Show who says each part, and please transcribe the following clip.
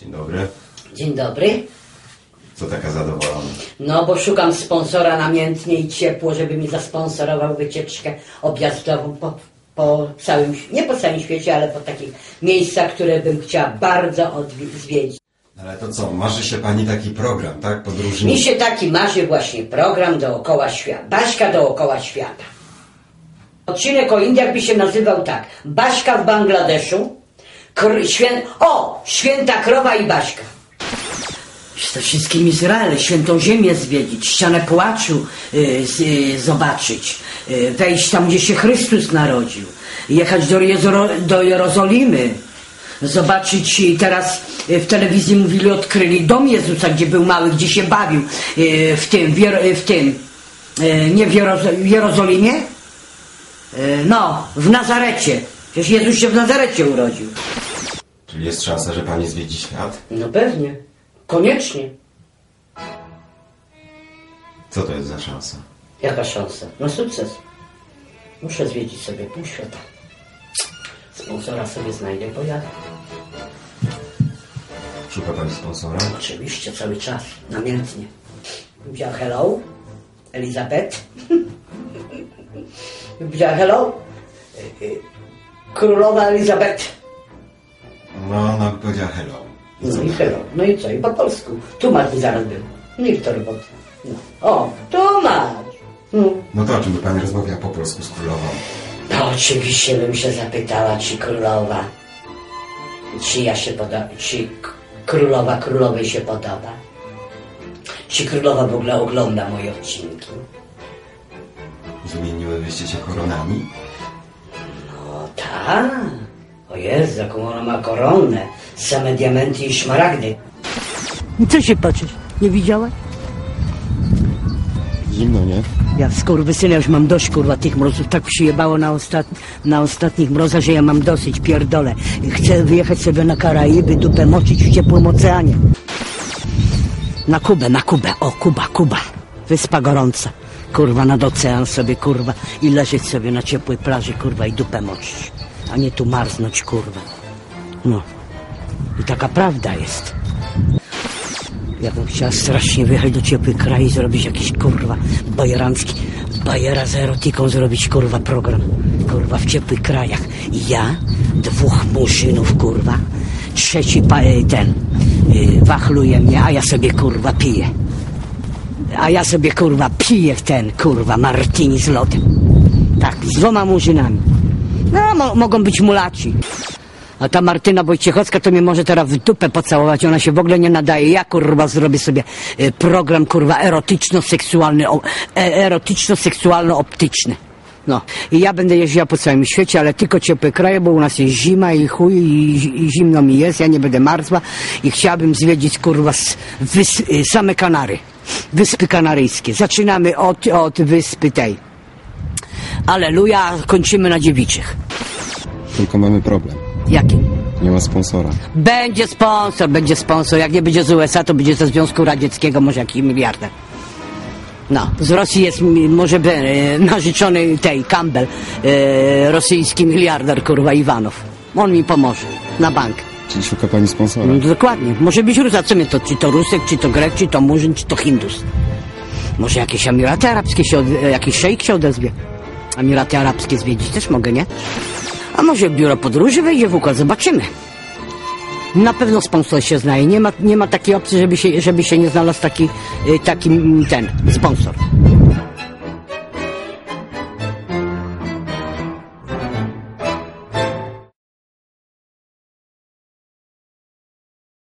Speaker 1: Dzień dobry.
Speaker 2: Dzień dobry.
Speaker 1: Co taka zadowolona?
Speaker 2: No, bo szukam sponsora namiętnie i ciepło, żeby mi zasponsorował wycieczkę objazdową po, po całym, nie po całym świecie, ale po takich miejscach, które bym chciała bardzo zwiedzić.
Speaker 1: Ale to co, marzy się pani taki program, tak?
Speaker 2: Mi
Speaker 1: Podróżny.
Speaker 2: się taki marzy właśnie program dookoła świata. Baśka dookoła świata. Odcinek o Indiach by się nazywał tak. Baśka w Bangladeszu. Kr- świę... O! Święta krowa i Baśka. Ze wszystkim Izrael, świętą ziemię zwiedzić, ścianę płaczu y, y, zobaczyć, y, wejść tam, gdzie się Chrystus narodził, jechać do, Jezoro, do Jerozolimy, zobaczyć teraz y, w telewizji mówili, odkryli dom Jezusa, gdzie był mały, gdzie się bawił, y, w tym, w, w tym, y, nie w, Jerozo- w Jerozolimie, no, w Nazarecie. Przecież Jezus się w Nazarecie urodził.
Speaker 1: Czyli jest szansa, że pani zwiedzi świat?
Speaker 2: No pewnie, koniecznie.
Speaker 1: Co to jest za szansa?
Speaker 2: Jaka szansa? Na sukces. Muszę zwiedzić sobie pół świata. Sponsora sobie znajdę, pojadę.
Speaker 1: Szuka pani sponsora?
Speaker 2: Oczywiście, cały czas, namiętnie. Powiedziała hello, Elizabeth. Powiedziała hello, y, y, królowa Elizabeth.
Speaker 1: No, no, powiedziała hello. I co?
Speaker 2: No i hello, no i co, i po polsku. Tłumacz mi zaraz był. No i to roboty. No. O, tłumacz. No.
Speaker 1: No to o czym by pani rozmawiała po polsku z królową?
Speaker 2: No oczywiście bym się zapytała, czy królowa, czy ja się podoba, czy królowa królowej się podoba. Czy królowa w ogóle ogląda moje odcinki.
Speaker 1: Zmieniłybyście się koronami?
Speaker 2: O tak. O Jezu, jaką ona ma koronę. Same diamenty i szmaragdy. Co się patrzysz? Nie widziałaś?
Speaker 1: Zimno, nie?
Speaker 2: Ja skurwysyna już mam dość kurwa tych mrozów. Tak przyjebało na, ostat... na ostatnich mrozach, że ja mam dosyć, pierdolę. Chcę wyjechać sobie na Karaiby, dupę moczyć w ciepłym oceanie. Na Kubę, na Kubę. O, Kuba, Kuba. Wyspa gorąca. Kurwa, nad ocean sobie, kurwa. I leżeć sobie na ciepłej plaży, kurwa, i dupę moczyć. A nie tu marznąć, kurwa. No. I taka prawda jest. Ja bym chciała strasznie wyjechać do ciepłych krajów i zrobić jakiś kurwa bajerancki, bajera z erotyką zrobić kurwa program, kurwa w ciepłych krajach. Ja, dwóch murzynów kurwa, trzeci pa, y, ten, y, wachluje mnie, a ja sobie kurwa piję. A ja sobie kurwa piję w ten kurwa martini z lodem. Tak, z dwoma murzynami. No, mo mogą być mulaci. A ta Martyna Wojciechowska to mnie może teraz w dupę pocałować, ona się w ogóle nie nadaje. Ja kurwa zrobię sobie e, program kurwa erotyczno-seksualny, e, erotyczno-seksualno-optyczny. No i ja będę jeździła po całym świecie, ale tylko ciepłe kraje, bo u nas jest zima i chuj i, i zimno mi jest, ja nie będę marzła i chciałabym zwiedzić kurwa y, same Kanary, Wyspy Kanaryjskie. Zaczynamy od, od wyspy tej. Aleluja, kończymy na dziewiczych.
Speaker 3: Tylko mamy problem.
Speaker 2: Jaki?
Speaker 3: Nie ma sponsora.
Speaker 2: Będzie sponsor, będzie sponsor. Jak nie będzie z USA, to będzie ze Związku Radzieckiego, może jakiś miliarder. No, z Rosji jest może be- e, narzeczony tej Campbell, e, rosyjski miliarder, kurwa, Iwanow. On mi pomoże, na bank.
Speaker 3: Czyli szuka pani sponsora.
Speaker 2: No, dokładnie. Może być Rusa, co mnie to, czy to Rusek, czy to Grek, czy to Murzyn, czy to Hindus. Może jakieś Emiraty Arabskie się, od, e, jakiś szejk się odezwie. Emiraty Arabskie zwiedzić też mogę, nie? A może biuro podróży wejdzie w układ, zobaczymy. Na pewno sponsor się znaje. Nie ma, nie ma takiej opcji, żeby się, żeby się nie znalazł taki, y, taki mm, ten sponsor.